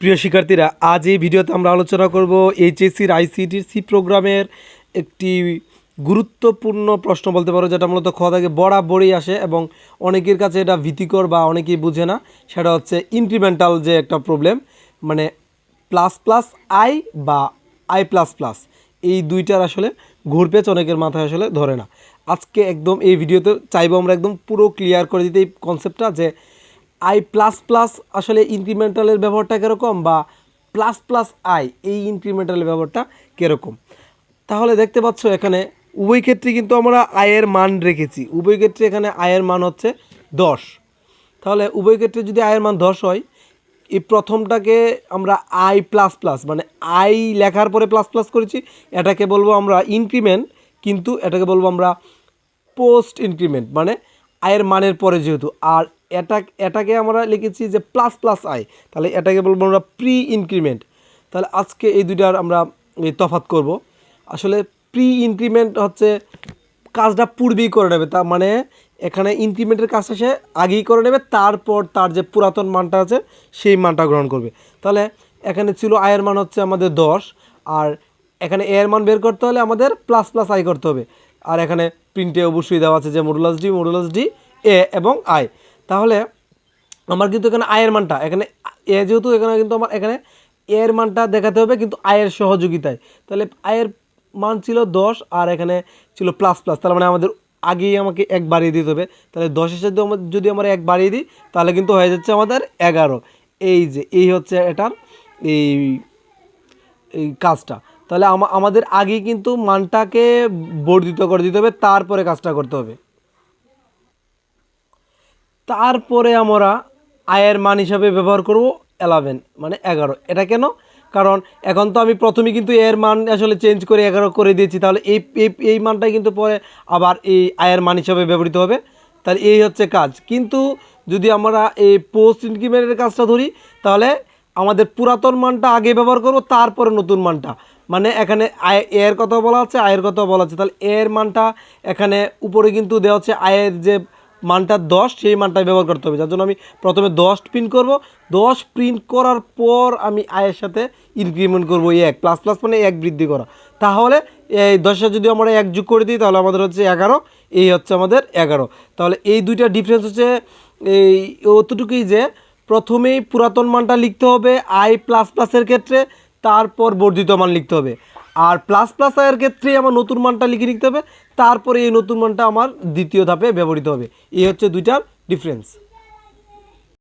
প্রিয় শিক্ষার্থীরা, আজ এই ভিডিওতে আমরা আলোচনা করব এইচএসসির আইসিটির সি প্রোগ্রামের একটি গুরুত্বপূর্ণ প্রশ্ন বলতে পারো, যেটা মূলত খ থেকে বরাবরই আসে এবং অনেকের কাছে এটা ভীতিকর বা অনেকেই বুঝে না। সেটা হচ্ছে ইনক্রিমেন্টাল যে একটা প্রবলেম মানে প্লাস প্লাস আই বা আই প্লাস প্লাস এই দুইটার আসলে ঘুরপেচ অনেকের মাথায় আসলে ধরে না। আজকে একদম এই ভিডিওতে চাইব আমরা একদম পুরো ক্লিয়ার করে দিতে এই কনসেপ্টটা যে আই প্লাস প্লাস আসলে ইনক্রিমেন্টালের ব্যবহারটা কীরকম বা প্লাস প্লাস আই এই ইনক্রিমেন্টালের ব্যবহারটা কীরকম? তাহলে দেখতে পাচ্ছ এখানে উভয় ক্ষেত্রে কিন্তু আমরা আয়ের মান রেখেছি। উভয় ক্ষেত্রে এখানে আয়ের মান হচ্ছে দশ। তাহলে উভয় ক্ষেত্রে যদি আয়ের মান দশ হয়, এই প্রথমটাকে আমরা আই প্লাস প্লাস মানে আই লেখার পরে প্লাস প্লাস করেছি, এটাকে বলব আমরা ইনক্রিমেন্ট কিন্তু এটাকে বলব আমরা পোস্ট ইনক্রিমেন্ট মানে আয়ের মানের পরে যেহেতু, আর এটা এটাকে আমরা লিখেছি যে প্লাস প্লাস আয় তাহলে এটাকে বলব আমরা প্রি ইনক্রিমেন্ট তাহলে আজকে এই দুইটার আমরা তফাত করব। আসলে প্রি ইনক্রিমেন্ট হচ্ছে কাজটা পূর্বেই করে নেবে তা মানে এখানে ইনক্রিমেন্টের কাজটা সে আগেই করে নেবে, তারপর তার যে পুরাতন মানটা আছে, সেই মানটা গ্রহণ করবে। তাহলে এখানে ছিল আয়ের মান হচ্ছে আমাদের দশ, আর এখানে এর মান বের করতে হলে আমাদের প্লাস প্লাস আই করতে হবে। আর এখানে প্রিন্টে অবশ্যই দেওয়া আছে যে modulus D modulus D A এবং আই তাহলে আমার কিন্তু এখানে আয়ের মানটা, এখানে এ যেহেতু এখানে কিন্তু আমার, এখানে এর মানটা দেখাতে হবে কিন্তু আয়ের সহযোগিতায়। তাহলে আয়ের মান ছিল দশ আর এখানে ছিল প্লাস প্লাস তার মানে আমাদের আগেই আমাকে এক বাড়িয়ে দিতে হবে। তাহলে দশের সাথে যদি আমরা এক বাড়িয়ে দিই, তাহলে কিন্তু হয়ে যাচ্ছে আমাদের এগারো। এই যে, এই হচ্ছে এটার এই এই কাজটা। তাহলে আমা- আমাদের আগে কিন্তু মানটাকে বর্ধিত করে দিতে হবে, তারপরে কাজটা করতে হবে। তারপরে আমরা আয়ের মান হিসাবে ব্যবহার করব এলেভেন মানে এগারো। এটা কেন? কারণ এখন তো আমি প্রথমে কিন্তু এর মান আসলে চেঞ্জ করে এগারো করে দিয়েছি, তাহলে এই এই মানটাই কিন্তু পরে আবার এই আয়ের মান হিসাবে ব্যবহৃত হবে। তাহলে এই হচ্ছে কাজ। কিন্তু যদি আমরা এই পোস্ট ইনক্রিমেন্টের কাজটা ধরি, তাহলে আমাদের পুরাতন মানটা আগে ব্যবহার করব, তারপরে নতুন মানটা। মানে এখানে আয়, এর কথা বলা আছে, আয়ের কথা বলা আছে। তাহলে এর মানটা এখানে উপরে কিন্তু দেওয়া হচ্ছে আয়ের যে মানটা দশ, সেই মানটা ব্যবহার করতে হবে। যার জন্য আমি প্রথমে দশ প্রিন্ট করব। দশ প্রিন্ট করার পর আমি আয়ের সাথে ইনক্রিমেন্ট করব এক প্লাস প্লাস মানে এক বৃদ্ধি করা। তাহলে এই দশটা যদি আমরা এক যোগ করে দিই, তাহলে আমাদের হচ্ছে এগারো, এই হচ্ছে আমাদের এগারো। তাহলে এই দুইটা ডিফারেন্স হচ্ছে এই অতটুকুই যে প্রথমেই পুরাতন মানটা লিখতে হবে আই প্লাস প্লাসের ক্ষেত্রে। তারপর বর্ধিত মান লিখতে হবে। আর প্লাস প্লাস আয়ের ক্ষেত্রে আমার নতুন মানটা লিখে লিখতে হবে। তারপরে এই নতুন মানটা আমার দ্বিতীয় ধাপে ব্যবহৃত হবে। এই হচ্ছে দুইটার ডিফারেন্স